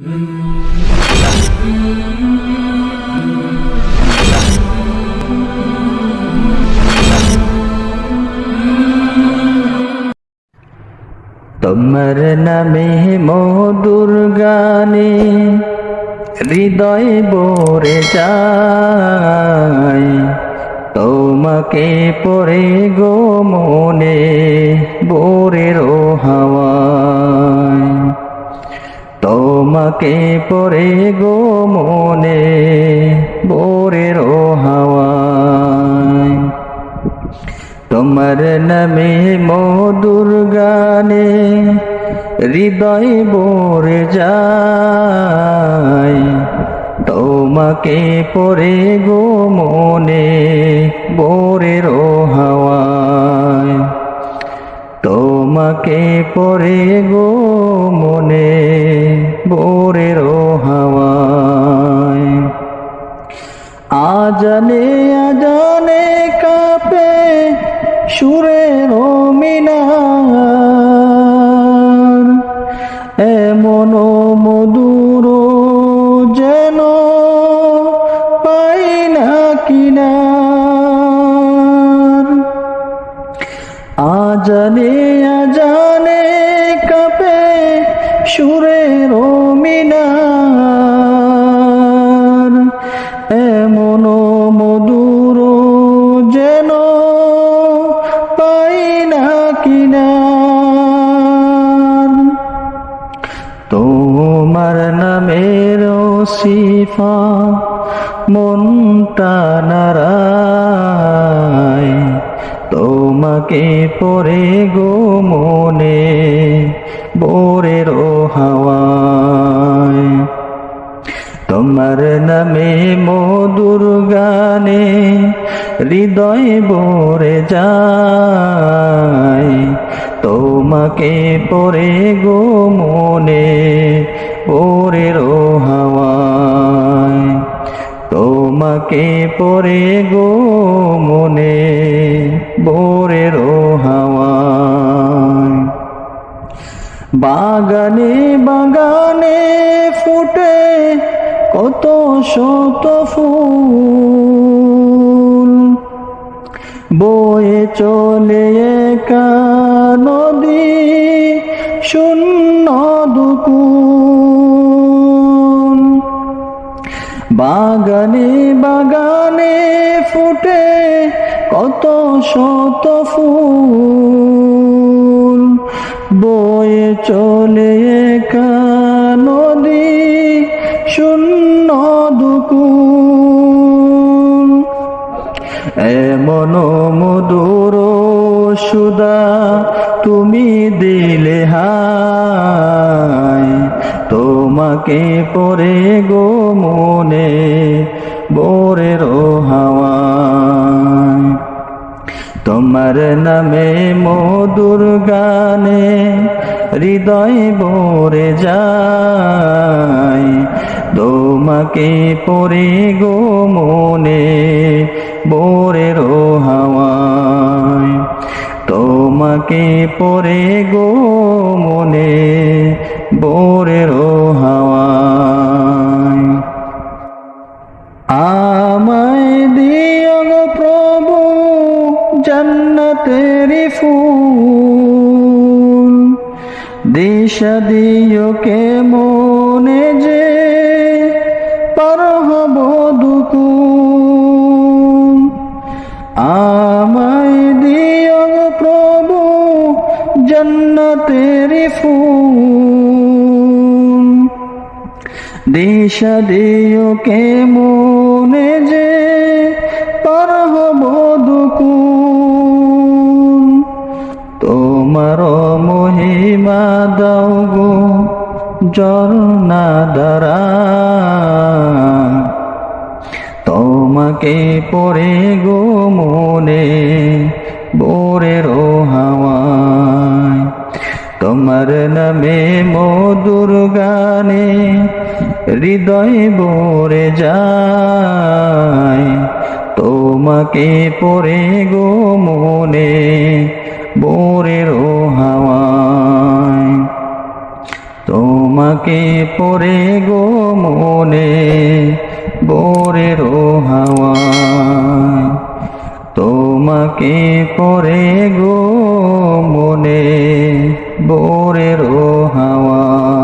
তোমার নামে মধুর গানে হৃদয় বরে যায় তোমাকে পরে গো মনে বোরের হাওয়ায় তোমাকে পরে গো মনে বোরের হাওয়ায়। তোমার নামে মধুর গানে হৃদয় বরে যায়। তোমাকে পরে গো মনে বোরের হাওয়ায়। তোমাকে পরে গো বোরের হাওয়ায় আজানে আজানে কাপে সুরের মিনার এমন মধুর যেন পাই না কিনার। আজানে আজানে সুরের মিনার, এমন মধুর যেন পাই না কিনার। তোমার নামের সিফা মনটা নারায়, তোমাকে পরে তোমার নামে মধুর গানে হৃদয় বরে যায়। তোমাকে পরে গো মনে ওরের হাওয়ায় তোমাকে পরে গো মনে বোরের হাওয়ায় বাগানে বাগানে ফুটে কত শত ফুল বয়ে চলে নদী শূন্য দুকুল। বাগানে বাগানে ফুটে কত শত ফুল বয়ে চলে একা দিলে হায়, তোমাকে পরে গো মনে বোরের হাওয়ায় তোমার নামে মধুর গানে হৃদয় বরে যায়। তোমাকে পরে গো মনে বোরের হাওয়ায় তোমাকে পরে গো মনে বোরের হাওয়ায়। আমায় দিও গো প্রভু জান্নাতেরি ফুল, দিশা দিও কে ফুল দিশা দিও কে মনে যে পার তোমার মহিমা দাও গো জরনা দ্বারা তোমাকে পরে গো মনে বোরের হাওয়ায় তোমার নামে মধুর গানে হৃদয় বরে যায়। তোমাকে পরে গো মনে বোরের হাওয়ায়। তোমাকে পরে গো মনে বোরের হাওয়ায়। তোমাকে পরে গো মনে ভোরেরও হাওয়া।